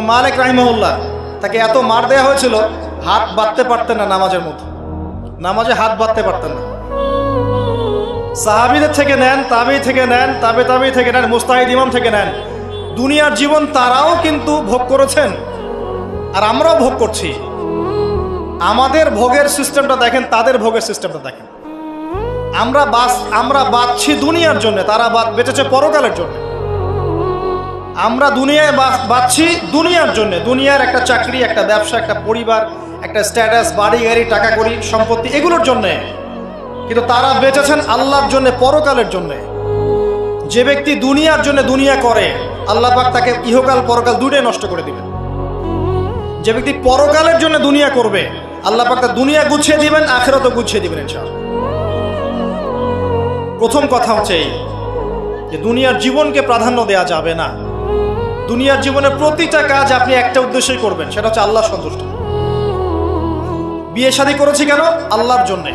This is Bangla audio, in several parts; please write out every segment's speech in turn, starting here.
মালিক রাহিমহুল্লাহ, তাকে এত মার দেওয়া হয়েছিল, হাত বাঁধতে পারতেন না নামাজের মতো নামাজে হাত বাঁধতে পারতেন না। সাহাবিদের থেকে নেন তাবি থেকে নেন, তাবে তাবি থেকে নেন, মুস্তাহিদ ইমাম থেকে নেন। দুনিয়ার জীবন তারাও কিন্তু ভোগ করেছেন, আর আমরাও ভোগ করছি। আমাদের ভোগের সিস্টেমটা দেখেন, তাদের ভোগের সিস্টেমটা দেখেন। আমরা বাস আমরা বাঁচছি দুনিয়ার জন্য, তারা বাদ বেঁচেছে পরকালের জন্য। আমরা দুনিয়ায় বাঁচছি দুনিয়ার জন্য। দুনিয়ার একটা চাকরি, একটা ব্যবসা, একটা পরিবার, একটা স্ট্যাটাস বাড়ি, গাড়ি, টাকা করি সম্পত্তি, এগুলোর জন্যে। কিন্তু তারা বেঁচেছেন আল্লাহর জন্য, পরকালের জন্য। যে ব্যক্তি দুনিয়ার জন্য দুনিয়া করে, আল্লাহ পাক তাকে ইহকাল, পরকাল দুটোই নষ্ট করে দিবেন। যে ব্যক্তি পরকালের জন্য দুনিয়া করবে, আল্লাহ পাক তার দুনিয়া গুছিয়ে দিবেন, আখেরাতও গুছিয়ে দিবেন, ইনশাআল্লাহ। প্রথম কথা হচ্ছে এই, যে দুনিয়ার জীবনকে প্রাধান্য দেওয়া যাবে না। দুনিয়ার জীবনের প্রতিটা কাজ আপনি একটা উদ্দেশ্যই করবেন, সেটা হচ্ছে আল্লাহ সন্তুষ্ট। বিয়ে শাদী করেছি কেন? আল্লাহর জন্যে।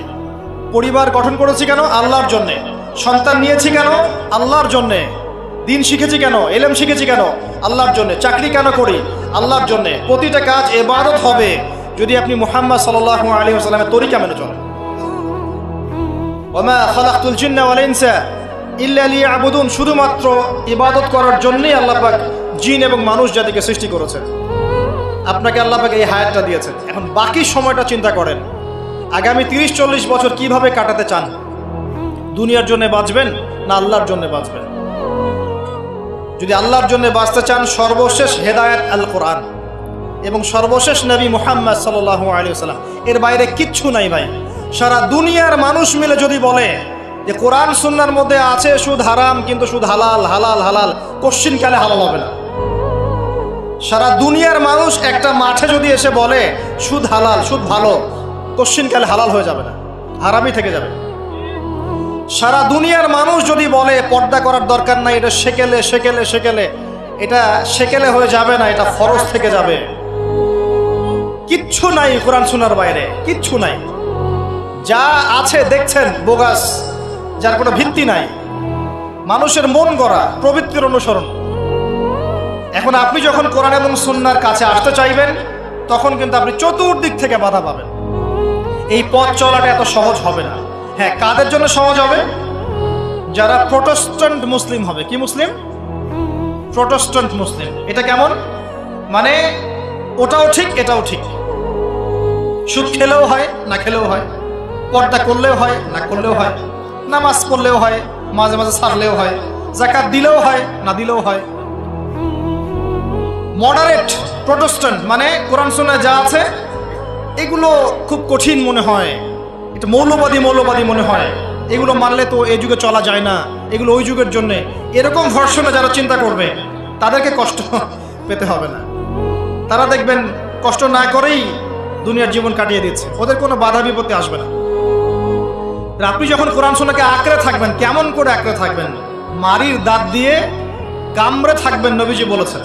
পরিবার গঠন করেছি কেন? আল্লাহর জন্যে। সন্তান নিয়েছি কেন? আল্লাহর জন্যে। দিন শিখেছি কেন? এলেম শিখেছি কেন? আল্লাহর জন্যে। চাকরি কেন করি? আল্লাহর জন্যে। প্রতিটা কাজ এবারত হবে। যদি আপনি মুহাম্মদ সাল্লাহ আলী আসসালামের তরিকা মেনে চলেন। ওমা খালাকতুল জিন্না ওয়াল ইনসা ইল্লা লিয়াবুদুন। শুধুমাত্র ইবাদত করার জন্যই আল্লাহ পাক জিন এবং মানুষ জাতিকে সৃষ্টি করেছেন আপনাকে আল্লাহ পাক এই হায়াতটা দিয়েছেন। এখন বাকি সময়টা চিন্তা করেন। আগামী তিরিশ, চল্লিশ বছর কীভাবে কাটাতে চান? দুনিয়ার জন্য বাঁচবেন না আল্লাহর জন্য বাঁচবেন? যদি আল্লাহর জন্য বাঁচতে চান, সর্বশেষ হেদায়েত আল কোরআন এবং সর্বশেষ নবী মোহাম্মদ সাল্লাহ আলী সাল্লাম এর বাইরে কিচ্ছু নাই ভাই। সারা দুনিয়ার মানুষ মিলে যদি বলে যে কোরআন সুন্নার মধ্যে আছে সুদ হারাম, কিন্তু সুদ হালাল হালাল হালাল কালে হালাল হবে না। সারা দুনিয়ার মানুষ একটা মাঠে যদি এসে বলে, সুদ হালাল, সুদ ভালো। কালে হালাল হয়ে যাবে না, হারামই থেকে যাবে। সারা দুনিয়ার মানুষ যদি বলে, পর্দা করার দরকার নাই, এটা সেকেলে সেকেলে সেকেলে। এটা সেকেলে হয়ে যাবে না, এটা ফরজ থেকে যাবে। কিচ্ছু নাই কোরআন শোনার বাইরে, কিচ্ছু নাই। যা আছে দেখছেন, বোগাস, যার কোনো ভিত্তি নাই। মানুষের মন গড়া, প্রবৃত্তির অনুসরণ। এখন আপনি যখন কোরআন এবং সুন্নার কাছে আসতে চাইবেন, তখন কিন্তু আপনি চতুর্দিক থেকে বাধা পাবেন। এই পথ চলাটা এত সহজ হবে না। হ্যাঁ কাদের জন্য সহজ হবে? যারা প্রোটেস্ট্যান্ট মুসলিম হবে। কি মুসলিম? প্রোটেস্ট্যান্ট মুসলিম। এটা কেমন? মানে ওটাও ঠিক, এটাও ঠিক। সুদ খেলেও হয়, না খেলেও হয়। পর্দা করলেও হয়, না করলেও হয়। নামাজ পড়লেও হয়, মাঝে মাঝে ছাড়লেও হয়। জাকাত দিলেও হয়, না দিলেও হয়। মডারেট প্রোটেস্ট্যান্ট মানে কোরআন সুন্নায় যা আছে, এগুলো খুব কঠিন মনে হয়। এটা মৌলবাদী মৌলবাদী মনে হয়। এগুলো মানলে তো এই যুগে চলা যায় না। এগুলো ওই যুগের জন্যে। এরকম ভর্ষণে যারা চিন্তা করবে, তাদেরকে কষ্ট পেতে হবে না। তারা দেখবেন কষ্ট না করেই দুনিয়ার জীবন কাটিয়ে দিচ্ছে। ওদের কোনো বাধা বিপত্তি আসবে না। আপনি যখন কোরআন সোনাকে আঁকড়ে থাকবেন, কেমন করে আঁকড়ে থাকবেন? মারির দাঁত দিয়ে কামড়ে থাকবেন নবীজি বলেছেন।